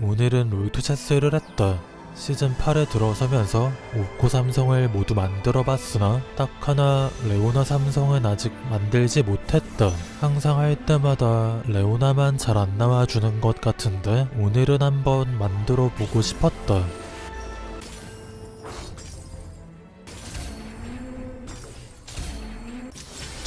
오늘은 롤토체스를 했다. 시즌 8에 들어서면서 오코 삼성을 모두 만들어 봤으나 딱 하나 레오나 삼성은 아직 만들지 못했다. 항상 할 때마다 레오나만 잘 안 나와주는 것 같은데 오늘은 한번 만들어 보고 싶었다.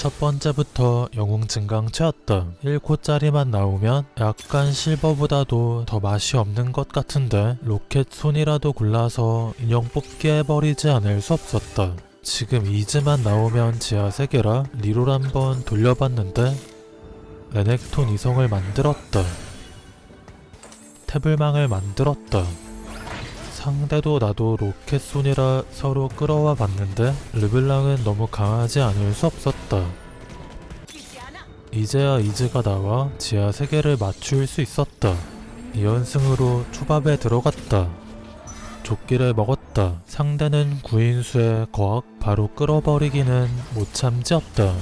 첫 번째부터 영웅 증강체였다. 1코짜리만 나오면 약간 실버보다도 더 맛이 없는 것 같은데 로켓 손이라도 골라서 인형 뽑기 해버리지 않을 수 없었다. 지금 이즈만 나오면 지하 세계라 리롤 한번 돌려봤는데 레넥톤 이성을 만들었다. 태블망을 만들었다. 상대도 나도 로켓손이라 서로 끌어와 봤는데 르블랑은 너무 강하지 않을 수 없었다. 이제야 이즈가 나와 지하 세계를 맞출 수 있었다. 2연승으로 초밥에 들어갔다. 조끼를 먹었다. 상대는 구인수에 거학 바로 끌어버리기는 못 참지었다.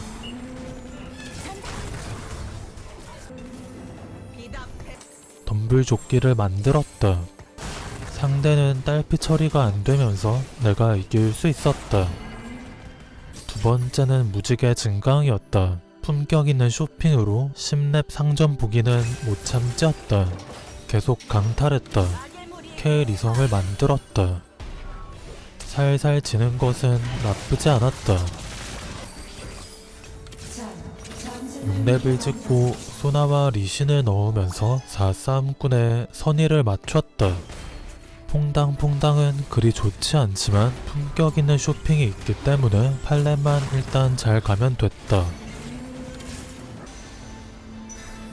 덤블 조끼를 만들었다. 상대는 딸피 처리가 안 되면서 내가 이길 수 있었다. 두 번째는 무지개 증강이었다. 품격 있는 쇼핑으로 10렙 상점 보기는 못 참지었다. 계속 강탈했다. 케일 이성을 만들었다. 살살 지는 것은 나쁘지 않았다. 6렙을 찍고 소나와 리신을 넣으면서 4싸움꾼의 선의를 맞췄다. 퐁당퐁당은 그리 좋지 않지만 품격 있는 쇼핑이 있기 때문에 팔렘만 일단 잘 가면 됐다.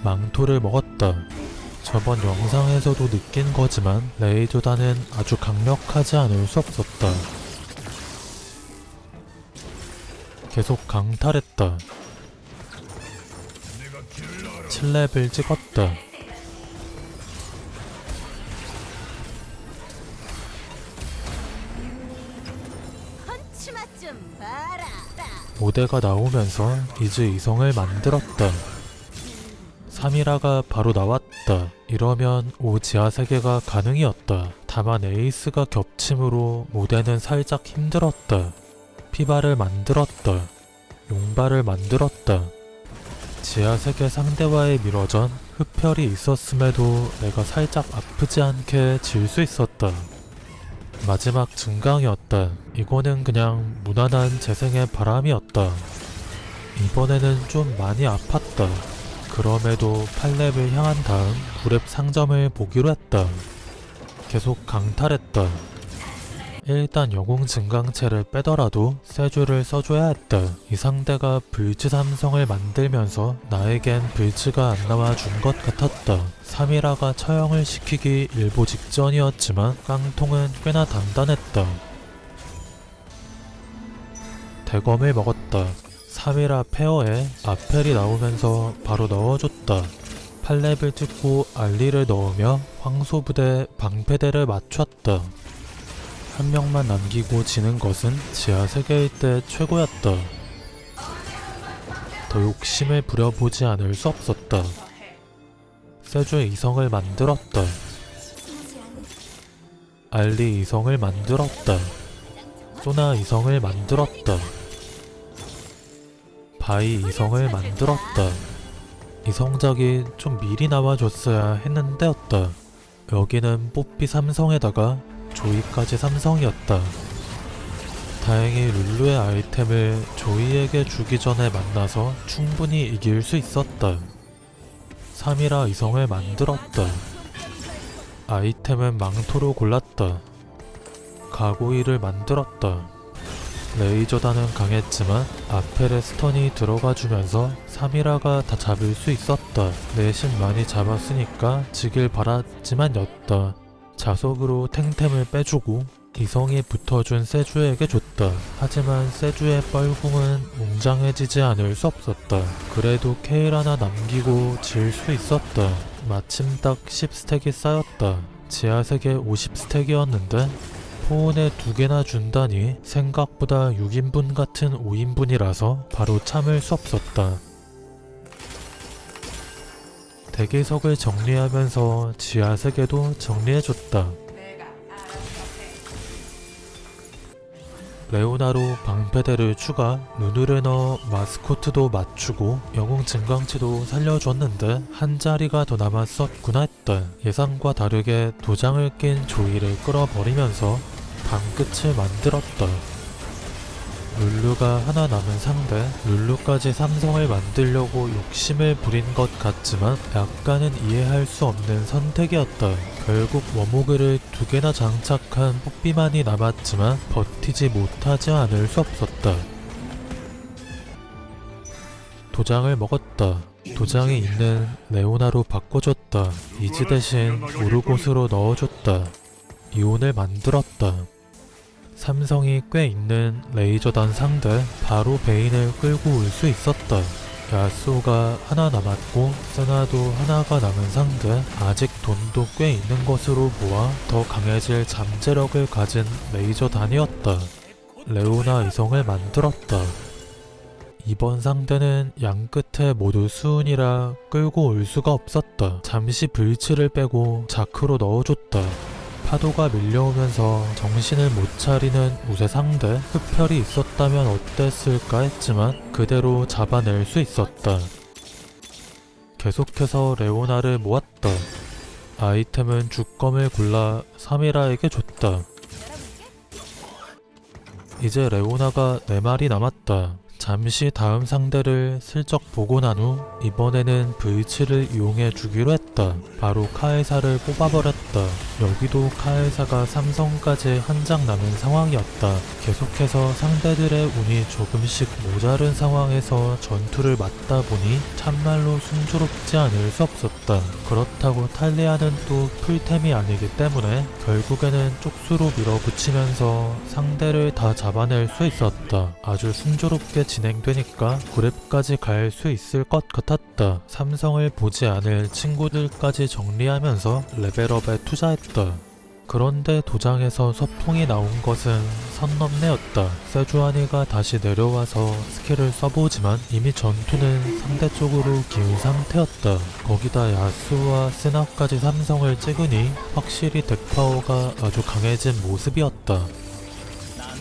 망토를 먹었다. 저번 영상에서도 느낀 거지만 레이조다는 아주 강력하지 않을 수 없었다. 계속 강탈했다. 7렙을 찍었다. 5대가 나오면서 이즈 이성을 만들었다. 3이라가 바로 나왔다. 이러면 5 지하 세계가 가능이었다. 다만 에이스가 겹침으로 모대는 살짝 힘들었다. 피바를 만들었다. 용발을 만들었다. 지하 세계 상대와의 미러전 흡혈이 있었음에도 내가 살짝 아프지 않게 질 수 있었다. 마지막 증강이었다. 이거는 그냥 무난한 재생의 바람이었다. 이번에는 좀 많이 아팠다. 그럼에도 8렙을 향한 다음 9렙 상점을 보기로 했다. 계속 강탈했다. 일단 영웅 증강체를 빼더라도 세주를 써줘야 했다. 이 상대가 불츠 삼성을 만들면서 나에겐 불츠가 안 나와준 것 같았다. 3이라가 처형을 시키기 일보 직전이었지만 깡통은 꽤나 단단했다. 대검을 먹었다. 3이라 페어에 아펠이 나오면서 바로 넣어줬다. 8렙을 찍고 알리를 넣으며 황소부대 방패대를 맞췄다. 한 명만 남기고 지는 것은 지하 세계일 때 최고였다. 더 욕심을 부려보지 않을 수 없었다. 세주의 이성을 만들었다. 알리 이성을 만들었다. 소나 이성을 만들었다. 바이 이성을 만들었다. 이성작이 좀 미리 나와줬어야 했는데였다. 여기는 뽀삐 삼성에다가 조이까지 삼성이었다. 다행히 룰루의 아이템을 조이에게 주기 전에 만나서 충분히 이길 수 있었다. 3이라 이성을 만들었다. 아이템은 망토로 골랐다. 가고이를 만들었다. 레이저단은 강했지만 아펠의 스턴이 들어가 주면서 3이라가 다 잡을 수 있었다. 내신 많이 잡았으니까 지길 바랐지만 였다. 자석으로 탱템을 빼주고 이성이 붙어준 세주에게 줬다. 하지만 세주의 뻘궁은 웅장해지지 않을 수 없었다. 그래도 케일 하나 남기고 질 수 있었다. 마침 딱 10스택이 쌓였다. 지하세계 50스택이었는데 포온에 두 개나 준다니 생각보다 6인분 같은 5인분이라서 바로 참을 수 없었다. 대기석을 정리하면서 지하 세계도 정리해줬다. 레오나로 방패대를 추가, 눈을 넣어 마스코트도 맞추고 영웅 증강치도 살려줬는데 한 자리가 더 남았었구나 했다. 예상과 다르게 도장을 낀 조이를 끌어버리면서 방끝을 만들었다. 룰루가 하나 남은 상대, 룰루까지 삼성을 만들려고 욕심을 부린 것 같지만 약간은 이해할 수 없는 선택이었다. 결국 워모그를 두 개나 장착한 뽀삐만이 남았지만 버티지 못하지 않을 수 없었다. 도장을 먹었다. 도장이 있는 레오나로 바꿔줬다. 이즈 대신 우르곳으로 넣어줬다. 이온을 만들었다. 삼성이 꽤 있는 레이저단 상대 바로 베인을 끌고 올 수 있었다. 야스오가 하나 남았고 세나도 하나가 남은 상대 아직 돈도 꽤 있는 것으로 보아 더 강해질 잠재력을 가진 레이저단이었다. 레오나 이성을 만들었다. 이번 상대는 양 끝에 모두 수은이라 끌고 올 수가 없었다. 잠시 불치를 빼고 자크로 넣어줬다. 파도가 밀려오면서 정신을 못 차리는 우세 상대 흡혈이 있었다면 어땠을까 했지만 그대로 잡아낼 수 있었다. 계속해서 레오나를 모았다. 아이템은 주검을 골라 사미라에게 줬다. 이제 레오나가 4마리 남았다. 잠시 다음 상대를 슬쩍 보고 난 후 이번에는 V7을 이용해 주기로 했다. 바로 카에사를 뽑아버렸다. 여기도 카에사가 삼성까지 한 장 남은 상황이었다. 계속해서 상대들의 운이 조금씩 모자른 상황에서 전투를 맞다 보니 참말로 순조롭지 않을 수 없었다. 그렇다고 탈리아는 또 풀템이 아니기 때문에 결국에는 쪽수로 밀어붙이면서 상대를 다 잡아낼 수 있었다. 아주 순조롭게 진행되니까 그랩까지 갈 수 있을 것 같았다. 삼성을 보지 않을 친구들까지 정리하면서 레벨업에 투자했다. 그런데 도장에서 서풍이 나온 것은 선 넘네였다. 세주아니가 다시 내려와서 스킬을 써보지만 이미 전투는 상대 쪽으로 기운 상태였다. 거기다 야스와 스나까지 삼성을 찍으니 확실히 덱파워가 아주 강해진 모습이었다.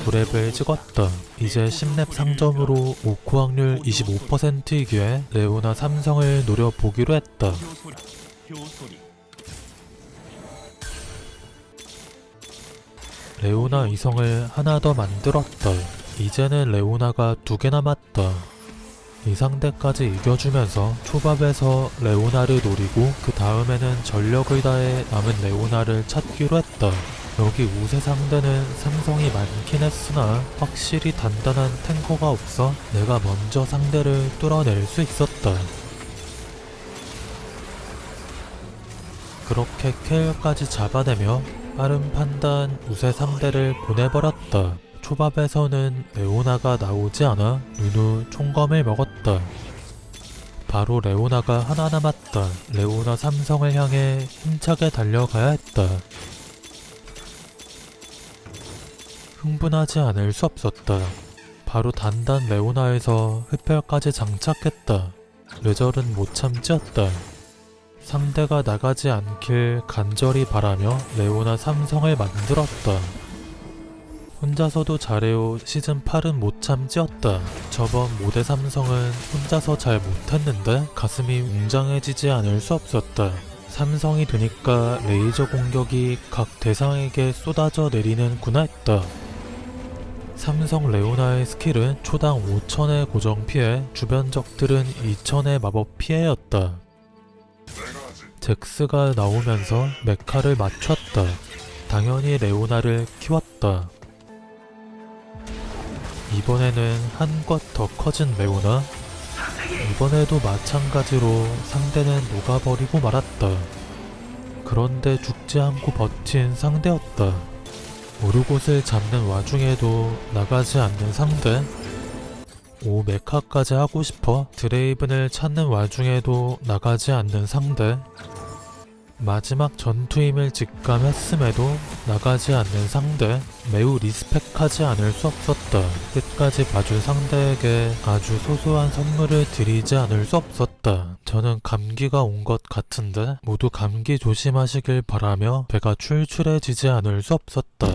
9렙을 찍었다. 이제 10렙 상점으로 오코 확률 25%이기에 레오나 삼성을 노려보기로 했다. 레오나 이성을 하나 더 만들었다. 이제는 레오나가 두 개 남았다. 이 상대까지 이겨주면서 초밥에서 레오나를 노리고 그 다음에는 전력을 다해 남은 레오나를 찾기로 했다. 여기 우세 상대는 삼성이 많긴 했으나 확실히 단단한 탱커가 없어 내가 먼저 상대를 뚫어낼 수 있었다. 그렇게 케일까지 잡아내며 빠른 판단 우세 상대를 보내버렸다. 초밥에서는 레오나가 나오지 않아 누누 총검을 먹었다. 바로 레오나가 하나 남았다. 레오나 삼성을 향해 힘차게 달려가야 했다. 흥분하지 않을 수 없었다. 바로 단단 레오나에서 흡혈까지 장착했다. 뇌절은 못 참지었다. 상대가 나가지 않길 간절히 바라며 레오나 삼성을 만들었다. 혼자서도 잘해요 시즌 8은 못 참지었다. 저번 모대 삼성은 혼자서 잘 못했는데 가슴이 웅장해지지 않을 수 없었다. 삼성이 되니까 레이저 공격이 각 대상에게 쏟아져 내리는구나 했다. 삼성 레오나의 스킬은 초당 5천의 고정 피해, 주변 적들은 2천의 마법 피해였다. 잭스가 나오면서 메카를 맞췄다. 당연히 레오나를 키웠다. 이번에는 한껏 더 커진 레오나. 이번에도 마찬가지로 상대는 녹아버리고 말았다. 그런데 죽지 않고 버틴 상대였다. 오르곳을 잡는 와중에도 나가지 않는 상대. 오 메카까지 하고 싶어 드레이븐을 찾는 와중에도 나가지 않는 상대. 마지막 전투임을 직감했음에도 나가지 않는 상대 매우 리스펙하지 않을 수 없었다. 끝까지 봐준 상대에게 아주 소소한 선물을 드리지 않을 수 없었다. 저는 감기가 온 것 같은데 모두 감기 조심하시길 바라며 배가 출출해지지 않을 수 없었다.